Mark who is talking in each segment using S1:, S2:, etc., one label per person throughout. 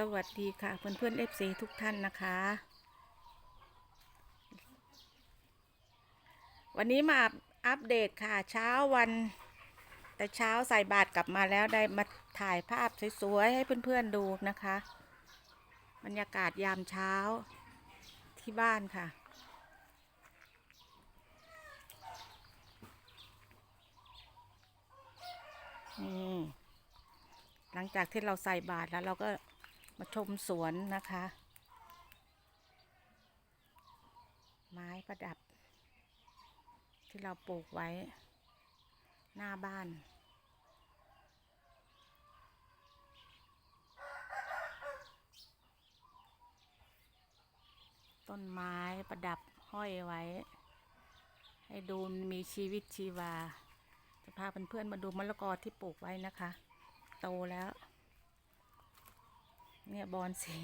S1: สวัสดีค่ะเพื่อนเพื่อนเอฟซีทุกท่านนะคะ วันนี้มาอัปเดตค่ะเช้าวัน แต่เช้าใส่บาตรกลับมาแล้วได้มาถ่ายภาพสวยๆ ให้เพื่อนๆดูนะคะ บรรยากาศยามเช้าที่บ้านค่ะหลังจากที่เราใส่บาตรแล้วเราก็ มาชมสวนนะคะ ไม้ประดับ ที่เราปลูกไว้ หน้าบ้านต้นไม้ประดับห้อยไว้ ให้ดูมีชีวิตชีวา จะพาเพื่อนๆมาดูมะละกอที่ปลูกไว้นะคะ โตแล้ว เนี่ยบอนสี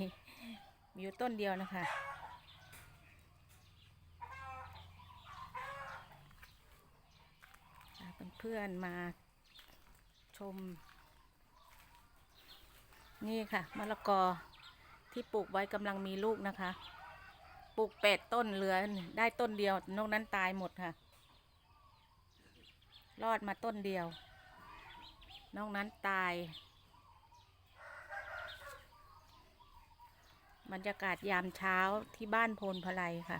S1: มีอยู่ต้นเดียวนะคะ เพื่อนๆมาชม นี่ค่ะมะละกอที่ปลูกไว้กำลังมีลูกนะคะ ปลูกแปดต้นเหลือได้ต้นเดียวนอกนั้นตายหมดค่ะ รอดมาต้นเดียวนอกนั้นตาย บรรยากาศยามเช้าที่บ้านโพนพลายค่ะ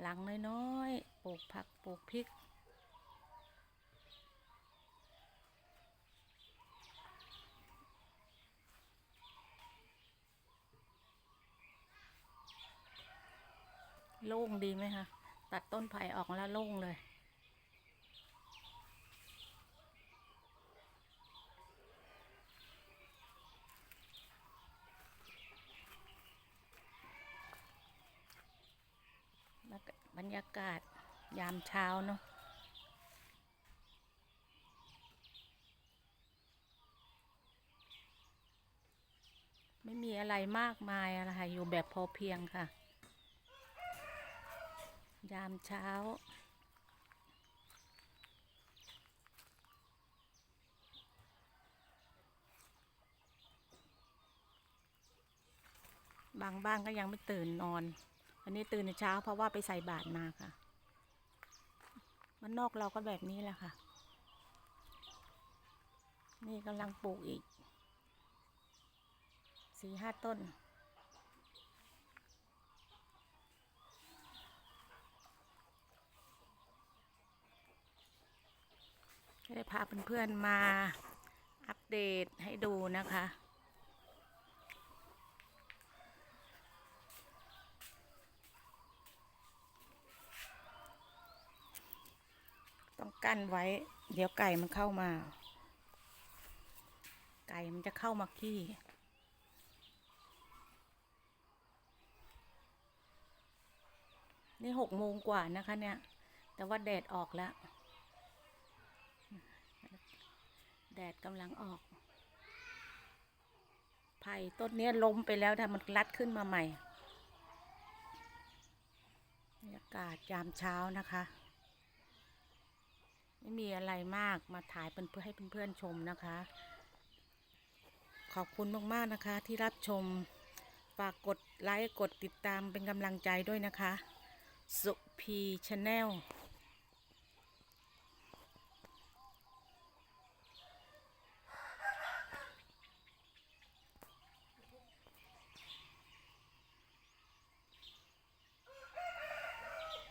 S1: หลังน้อยๆปลูกผักปลูกพริก โล่งดีไหมคะ ตัดต้นไผ่ออกแล้วโล่งเลย แล้วก็ บรรยากาศยามเช้าเนาะไม่มีอะไรมากมายอะไรค่ะ อยู่แบบพอเพียงค่ะ ยามเช้า บางบ้านก็ยังไม่ตื่นนอน วันนี้ตื่นในเช้าเพราะว่าไปใส่บาตรมาค่ะ มันนอกเราก็แบบนี้แหละค่ะ นี่กำลังปลูกอีกสี่ห้าต้น ได้พาเพื่อนๆมาอัปเดตให้ดูนะคะ ต้องกั้นไว้ เดี๋ยวไก่มันเข้ามา ไก่มันจะเข้ามาขี้นี่หกโมงกว่านะคะเนี่ย แต่ว่าแดดออกแล้ว แดดกำลังออก ไผ่ต้นนี้ล้มไปแล้วแต่มันรัดขึ้นมาใหม่บรรยากาศยามเช้านะคะ ไม่มีอะไรมากมาถ่ายเป็นเพื่อให้เพื่อนๆชมนะคะ ขอบคุณมากๆนะคะที่รับชม ฝากกดไลค์กดติดตามเป็นกำลังใจด้วยนะคะ สุพีชาแนล